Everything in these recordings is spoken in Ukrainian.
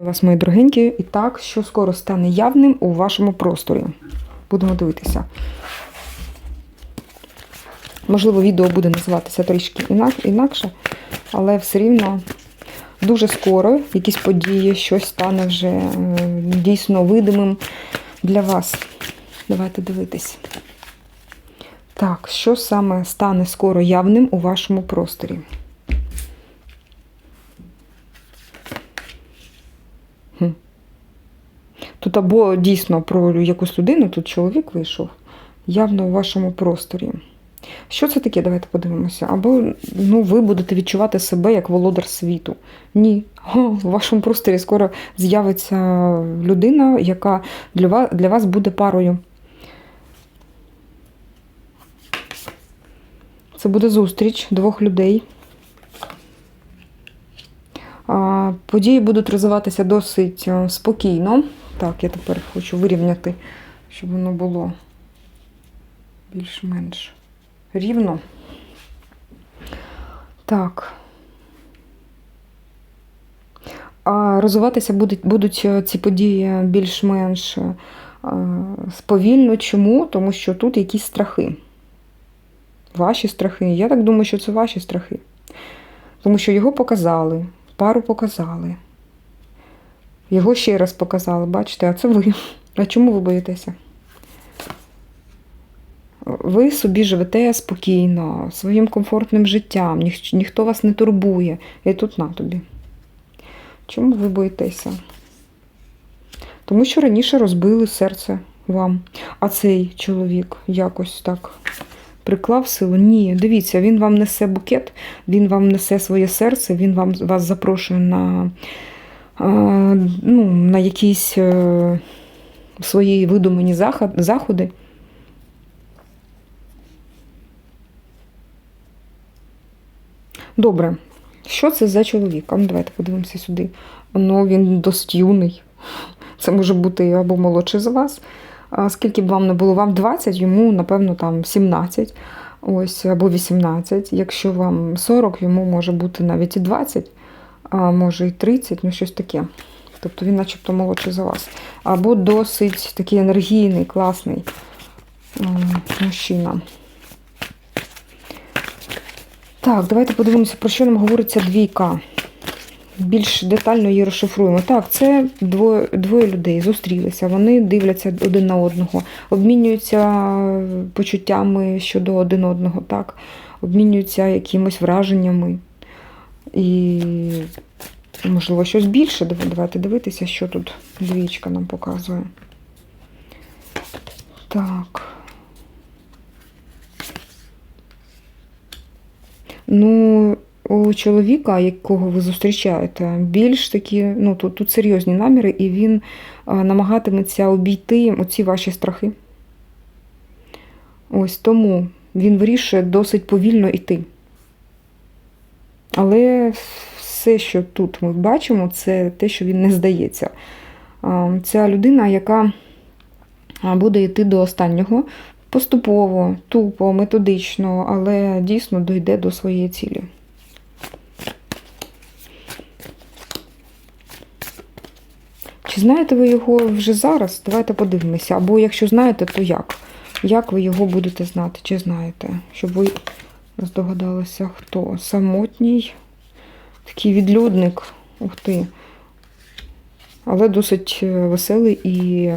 вас, мої дорогенькі, і так, що скоро стане явним у вашому просторі. Будемо дивитися. Можливо, відео буде називатися трішки інакше, але все рівно дуже скоро якісь події, щось стане вже е, дійсно видимим для вас. Давайте дивитись. Так, що саме стане скоро явним у вашому просторі? Тут або дійсно про якусь людину, тут чоловік вийшов, явно у вашому просторі. Що це таке? Давайте подивимося. Або ну, ви будете відчувати себе як володар світу. Ні. У вашому просторі скоро з'явиться людина, яка для вас, для вас буде парою. Це буде зустріч двох людей. Події будуть розвиватися досить е, спокійно. Так, я тепер хочу вирівняти, щоб воно було більш-менш рівно. Так. А розвиватися будуть, будуть е, ці події більш-менш е, сповільно. Чому? Тому що тут якісь страхи. Ваші страхи. Я так думаю, що це ваші страхи. Тому що його показали, пару показали. Його ще раз показали, бачите, а це ви. А чому ви боїтеся? Ви собі живете спокійно, своїм комфортним життям, ніх, ніхто вас не турбує. І тут на тобі. Чому ви боїтеся? Тому що раніше розбили серце вам. А цей чоловік якось так приклав силу. Ні, дивіться, він вам несе букет, він вам несе своє серце, він вам вас запрошує на, ну, на якісь е, свої видумані заходи. Добре. Що це за чоловік? Ну давайте подивимося сюди. Ну, він досить юний. Це може бути або молодший за вас. Скільки б вам не було, вам 20, йому, напевно, там 17, ось, або 18. Якщо вам 40, йому може бути навіть і 20, а може і 30, ну щось таке. Тобто він начебто молодший за вас. Або досить такий енергійний, класний мужчина. Так, давайте подивимося, про що нам говориться двійка. Більш детально її розшифруємо. Так, це двоє, двоє людей зустрілися, вони дивляться один на одного, обмінюються почуттями щодо один одного, так, обмінюються якимось враженнями. І, можливо, щось більше. Давайте дивитися, що тут двічка нам показує. Так. Ну, у чоловіка, якого ви зустрічаєте, більш такі, ну тут, тут серйозні наміри, і він а, намагатиметься обійти оці ваші страхи. Ось тому він вирішує досить повільно йти. Але все, що тут ми бачимо, це те, що він не здається. Ця людина, яка буде йти до останнього, поступово, тупо, методично, але дійсно дойде до своєї цілі. Чи знаєте ви його вже зараз? Давайте подивимося. Або якщо знаєте, то як? Як ви його будете знати? Чи знаєте? Щоб ви здогадалися, хто? Самотній, такий відлюдник. Ух ти. Але досить е, веселий і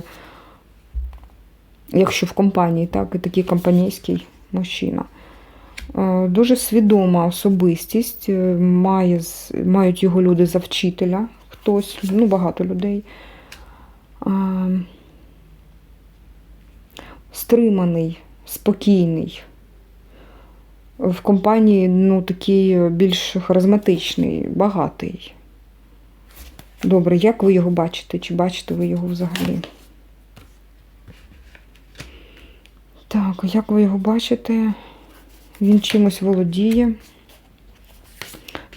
якщо в компанії, так, і такий компанійський мужчина. Е, Дуже свідома особистість, е, має, мають його люди за вчителя, хтось, ну, багато людей. Стриманий, спокійний. В компанії ну, такий більш харизматичний, багатий. Добре, як ви його бачите? Чи бачите ви його взагалі? Так, як ви його бачите? Він чимось володіє.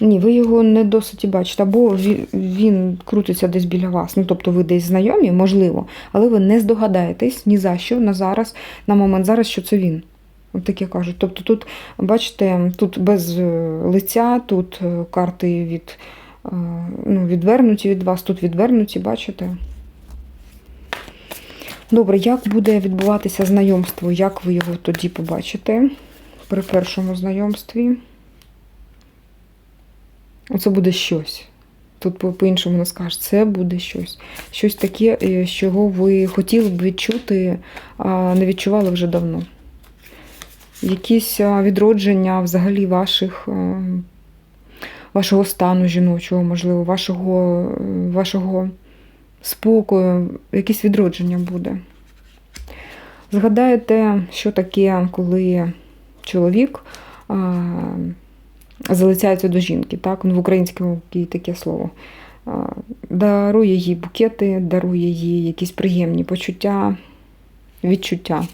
Ні, ви його не досить бачите, або він, він крутиться десь біля вас. Ну, тобто ви десь знайомі, можливо, але ви не здогадаєтесь ні за що на зараз, на момент зараз, що це він. Таке кажуть. Тобто тут, бачите, тут без е, лиця, тут е, карти від ну, відвернуті від вас, тут відвернуті, бачите? Добре, як буде відбуватися знайомство? Як ви його тоді побачите при першому знайомстві? Оце буде щось. Тут по- по-іншому не скажеш, це буде щось. Щось таке, е, чого ви хотіли б відчути, а не відчували вже давно. Якісь відродження взагалі ваших, е, вашого стану жіночого, можливо, вашого, е, вашого спокою, якесь відродження буде. Згадаєте, що таке, коли чоловік а, залицяється до жінки, так? Ну, в українському таке слово. Дарує їй букети, дарує їй якісь приємні почуття, відчуття,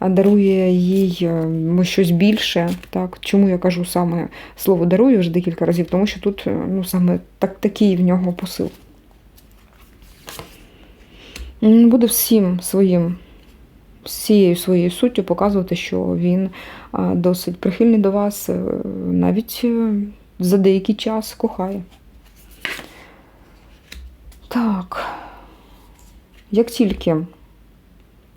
дарує їй е, щось більше. Так? Чому я кажу саме слово дарує вже декілька разів? Тому що тут е, ну, саме так, такий в нього посил. Буде всім своїм, всією своєю суттю показувати, що він досить прихильний до вас, е, навіть за деякий час кохає. Так. Як тільки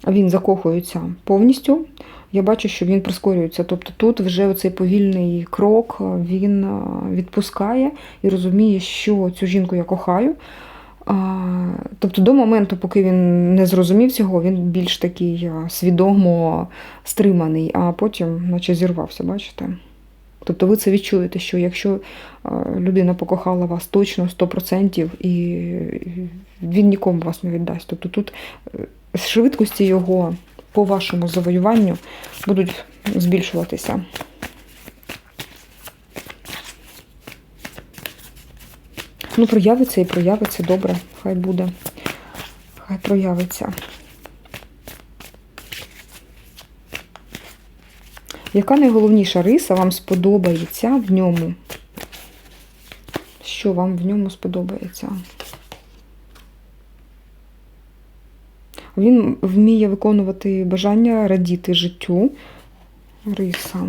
він закохується повністю, я бачу, що він прискорюється. Тобто тут вже оцей повільний крок він відпускає і розуміє, що цю жінку я кохаю. Тобто до моменту, поки він не зрозумів цього, він більш такий свідомо стриманий, а потім, наче зірвався, бачите? Тобто ви це відчуєте, що якщо людина покохала вас точно 100% і він нікому вас не віддасть. Тобто тут е, швидкості його по вашому завоюванню будуть збільшуватися. Ну, проявиться і проявиться добре, хай буде. Хай проявиться. Яка найголовніша риса вам сподобається в ньому? Що вам в ньому сподобається? Він вміє виконувати бажання радіти життю. Риса.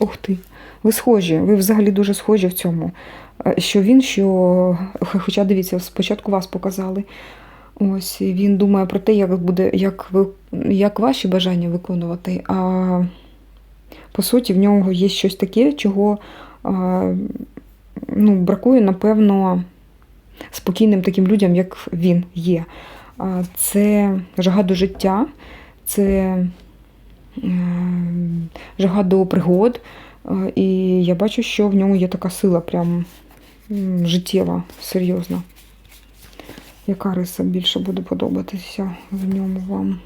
Ух ти. Ви схожі, ви взагалі дуже схожі в цьому. Е, Що він, що. Хоча дивіться, спочатку вас показали. Ось він думає про те, як буде, як ви як ваші бажання виконувати. А по суті, в нього є щось таке, чого а, ну, бракує, напевно, спокійним таким людям, як він є. Це жага до життя, це е, жага до пригод. І я бачу, що в ньому є така сила, прям життєва, серйозна. Яка риса більше буде подобатися в ньому вам?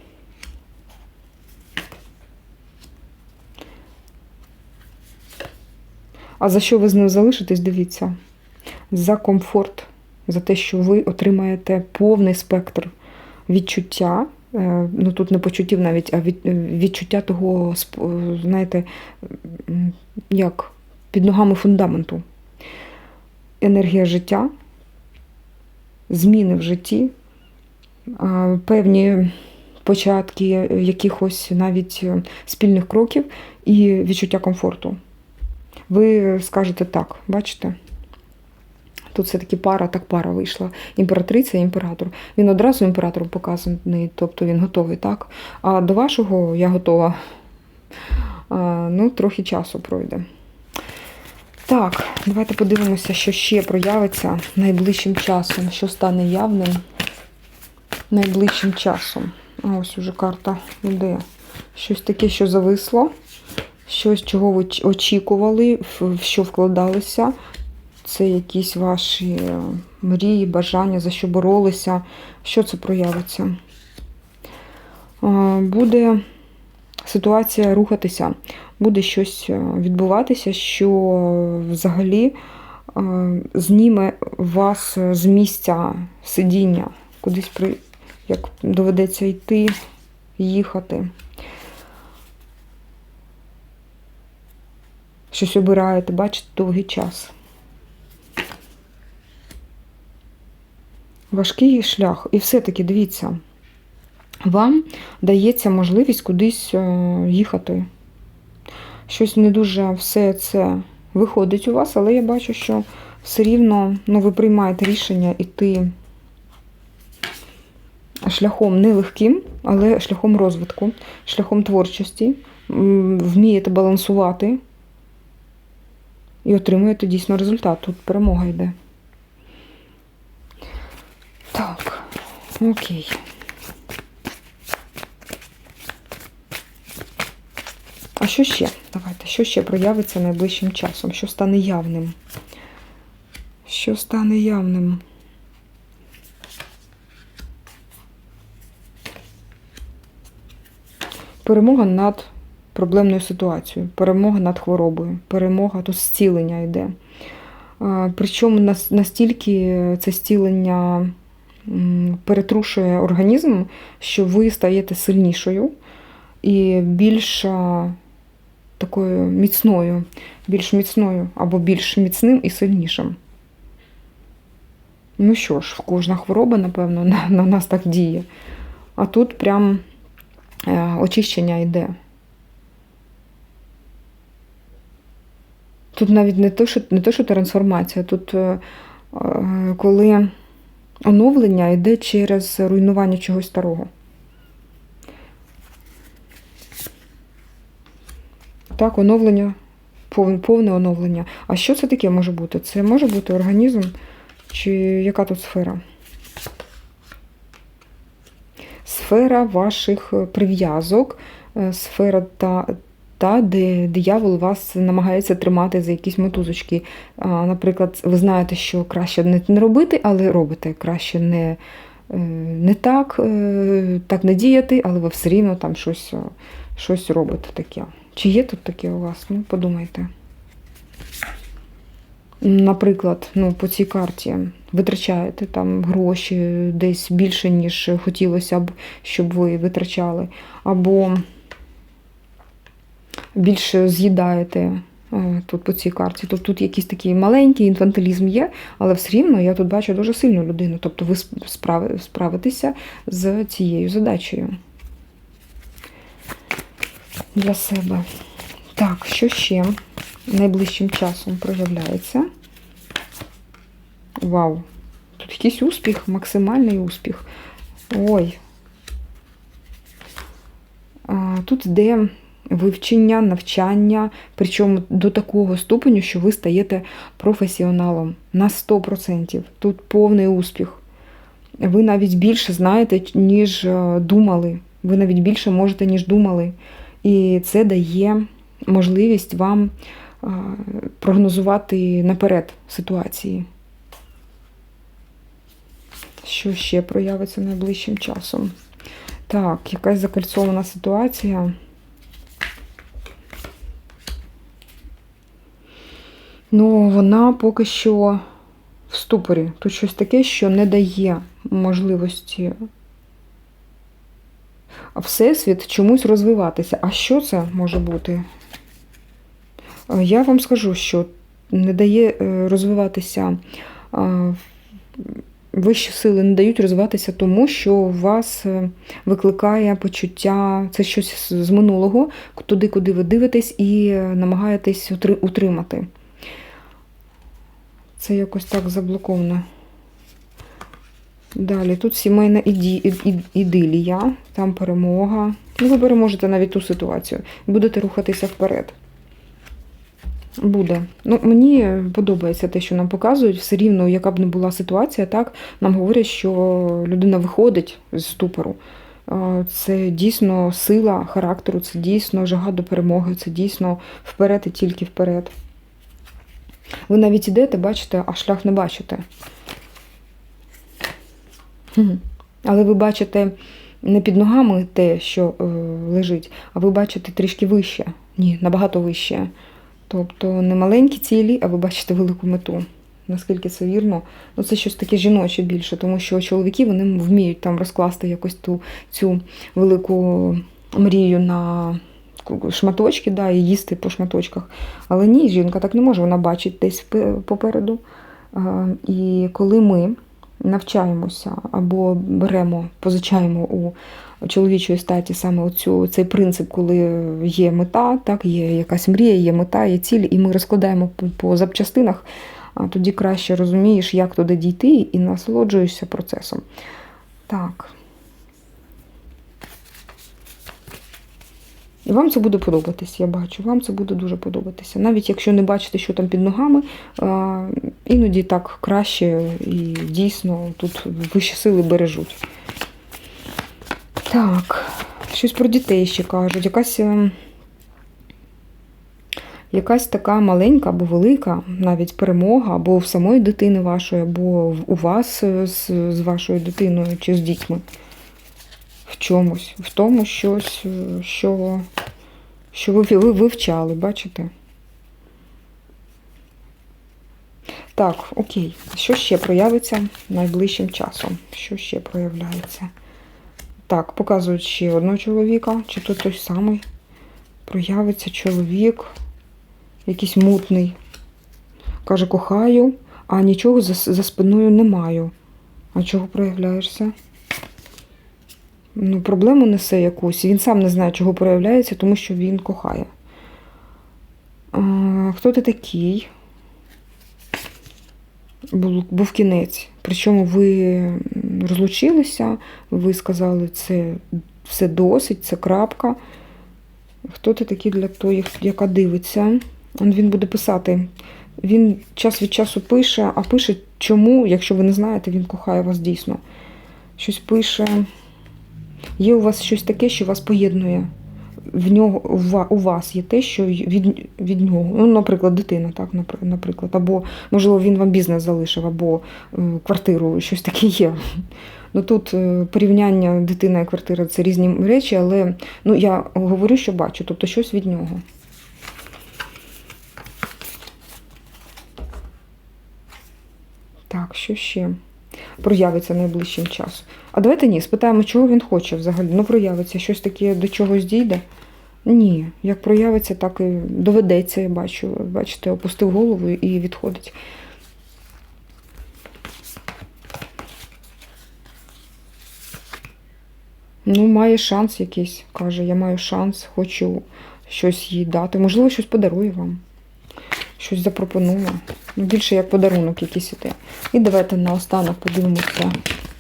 А за що ви з ним залишитесь, дивіться. За комфорт, за те, що ви отримаєте повний спектр відчуття. Е, Ну тут не почуттів навіть, а від, відчуття того, е, знаєте, як під ногами фундаменту. Енергія життя, зміни в житті, певні початки якихось навіть е, спільних кроків і відчуття комфорту. Ви скажете так, бачите? Тут все-таки пара, так пара вийшла. Імператриця і імператор. Він одразу імператором показаний, тобто він готовий, так? А до вашого я готова. А, ну, трохи часу пройде. Так, давайте подивимося, що ще проявиться найближчим часом, що стане явним найближчим часом. Ось уже карта йде. Щось таке, що зависло, щось, чого ви очікували, в що вкладалися. Це якісь ваші е, мрії, бажання, за що боролися. Що це проявиться? Буде ситуація рухатися, буде щось е, відбуватися, що взагалі е, зніме вас з місця сидіння, кудись при як доведеться йти, їхати. Щось обираєте, бачите, довгий час. Важкий шлях. І все-таки дивіться, вам дається можливість кудись е, їхати. Щось не дуже все це виходить у вас, але я бачу, що все рівно ну, ви приймаєте рішення іти шляхом нелегким, але шляхом розвитку, шляхом творчості, вмієте балансувати і отримуєте дійсно результат. Тут перемога йде. Так, окей. А що ще? Давайте, що ще проявиться найближчим часом? Що стане явним? Що стане явним? Перемога над проблемною ситуацією, перемога над хворобою, перемога тут зцілення йде. Причому настільки це зцілення перетрушує організм, що ви стаєте сильнішою і більш такою міцною, більш міцною або більш міцним і сильнішим. Ну що ж, кожна хвороба, напевно, на, на нас так діє. А тут прям е, очищення йде. Тут навіть не то, що, не то, що трансформація, тут е, е, коли оновлення йде через руйнування чогось старого. Так, оновлення, повне, оновлення. А що це таке може бути? Це може бути організм, чи яка тут сфера? Сфера ваших прив'язок, е, сфера та, та, де диявол вас намагається тримати за якісь мотузочки. Наприклад, ви знаєте, що краще не, робити, але робите. Краще не, е, не так, е, так не діяти, але ви все рівно там щось, е, щось робите таке. Чи є тут таке у вас? Ну, подумайте. Наприклад, ну, по цій карті витрачаєте там гроші десь більше, ніж хотілося б, щоб ви витрачали, або більше з'їдаєте е, тут по цій карті. Тобто тут якийсь такий маленький інфантилізм є, але все рівно я тут бачу дуже сильну людину. Тобто ви справи- справитеся з цією задачею для себе. Так, що ще найближчим часом проявляється? Вау! Тут якийсь успіх, максимальний успіх. Ой. Тут йде вивчення, навчання, причому до такого ступеню, що ви стаєте професіоналом на 100%. Тут повний успіх. Ви навіть більше знаєте, ніж е, думали. Ви навіть більше можете, ніж думали. І це дає можливість вам е, прогнозувати наперед ситуації. Що ще проявиться найближчим часом? Так, якась закольцована ситуація. Ну, вона поки що в ступорі. Тут щось таке, що не дає можливості Всесвіт чомусь розвиватися. А що це може бути? Е, Я вам скажу, що не дає е, розвиватися вищі сили не дають розвиватися тому, що у вас е, викликає почуття, це щось з минулого, туди, куди ви дивитесь, і намагаєтесь утримати. Це якось так заблоковано. Далі, тут сімейна іді, ідилія, там перемога. Ну, ви переможете навіть ту ситуацію. Будете рухатися вперед. Буде. Ну, мені подобається те, що нам показують. Все рівно, яка б не була ситуація, так нам говорять, що людина виходить з ступору. Це дійсно сила характеру, це дійсно жага до перемоги, це дійсно вперед і тільки вперед. Ви навіть ідете, бачите, а шлях не бачите. Але ви бачите не під ногами те, що е, лежить, а ви бачите трішки вище. Ні, набагато вище. Тобто не маленькі цілі, а ви бачите велику мету. Наскільки це вірно? Ну, це щось таке жіноче більше, тому що чоловіки вони вміють там розкласти якось ту цю велику мрію на шматочки, да, і їсти по шматочках. Але ні, жінка так не може, вона бачить десь попереду. І коли ми навчаємося або беремо, позичаємо у чоловічої статі саме оцю, цей принцип, коли є мета, так, є якась мрія, є мета, є ціль, і ми розкладаємо по, запчастинах, тоді краще розумієш, як туди дійти, і насолоджуєшся процесом. Так. І вам це буде подобатись, я бачу. Вам це буде дуже подобатися. Навіть якщо не бачите, що там під ногами, іноді так краще і дійсно тут вищі сили бережуть. Так, щось про дітей ще кажуть. Якась, е, якась така маленька або велика навіть перемога, або в самої дитини вашої, або у вас з, з вашою дитиною чи з дітьми. В чомусь, в тому щось, е, що, що ви, ви вивчали, бачите? Так, окей. Що ще проявиться найближчим часом? Що ще проявляється? Так, показують ще одного чоловіка, чи то той самий. Проявиться чоловік, якийсь мутний. Каже, кохаю, а нічого за, за спиною не маю. А чого проявляєшся? Ну, проблему несе якусь. Він сам не знає, чого проявляється, тому що він кохає. А, хто ти такий? Був, був кінець. Причому ви розлучилися, ви сказали, це все досить, це крапка. Хто ти такий для тої, яка дивиться? Він буде писати. Він час від часу пише, а пише чому, якщо ви не знаєте, він кохає вас дійсно. Щось пише. Є у вас щось таке, що вас поєднує. В нього у вас є те, що від, від нього. Ну, наприклад, дитина, так, наприклад. Або, можливо, він вам бізнес залишив, або е, квартиру, щось таке є. Ну тут е, порівняння дитина і квартира це різні речі, але ну, я говорю, що бачу, тобто щось від нього. Так, що ще? Проявиться найближчим часом. А давайте ні, спитаємо, чого він хоче взагалі. Ну, проявиться щось таке до чогось дійде. Ні, як проявиться, так і доведеться, я бачу. Бачите, опустив голову і відходить. Ну, має шанс якийсь, каже, я маю шанс, хочу щось їй дати. Можливо, щось подарує вам. Щось запропонує. Ну, більше як подарунок якийсь іде. І давайте наостанок подивимося.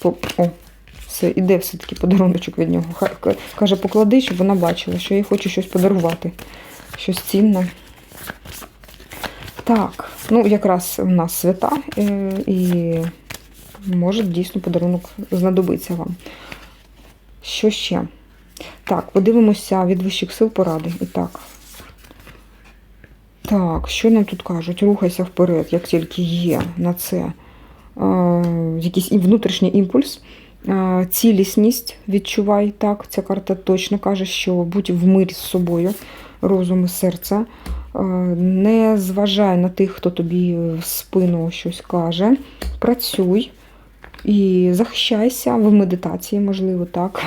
О, все, іде все-таки подаруночок від нього. Каже, поклади, щоб вона бачила, що їй хочу щось подарувати. Щось цінне. Так, ну якраз у нас свята, е, і може дійсно подарунок знадобиться вам. Що ще? Так, подивимося від вищих сил поради. І так. Так, що нам тут кажуть? Рухайся вперед, як тільки є на це е, якийсь внутрішній імпульс, е, цілісність відчувай. Так, ця карта точно каже, що будь в мирі з собою, розум і серце. Е, не зважай на тих, хто тобі в спину щось каже. Працюй. І захищайся в медитації, можливо, так.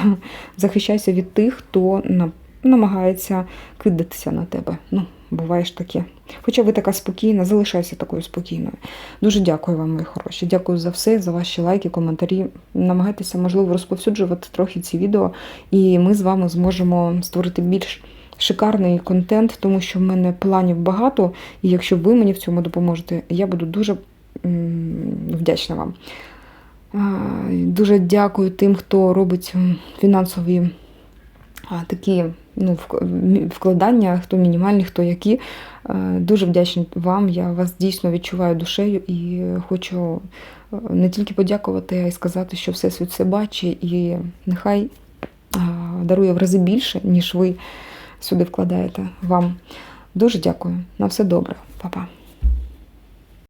Захищайся від тих, хто на- намагається кидатися на тебе. Ну, буває ж таке. Хоча ви така спокійна, залишайся такою спокійною. Дуже дякую вам, мої хороші. Дякую за все, за ваші лайки, коментарі. Намагайтеся, можливо, розповсюджувати трохи ці відео, і ми з вами зможемо створити більш шикарний контент, тому що в мене планів багато, і якщо ви мені в цьому допоможете, я буду дуже вдячна вам. Дуже дякую тим, хто робить фінансові такі ну, вкладання, хто мінімальні, хто які. Е, Дуже вдячна вам. Я вас дійсно відчуваю душею і хочу е, не тільки подякувати, а й сказати, що все світ все бачить, і нехай дарує в рази більше, ніж ви сюди вкладаєте вам. Дуже дякую. На все добре. Па-па.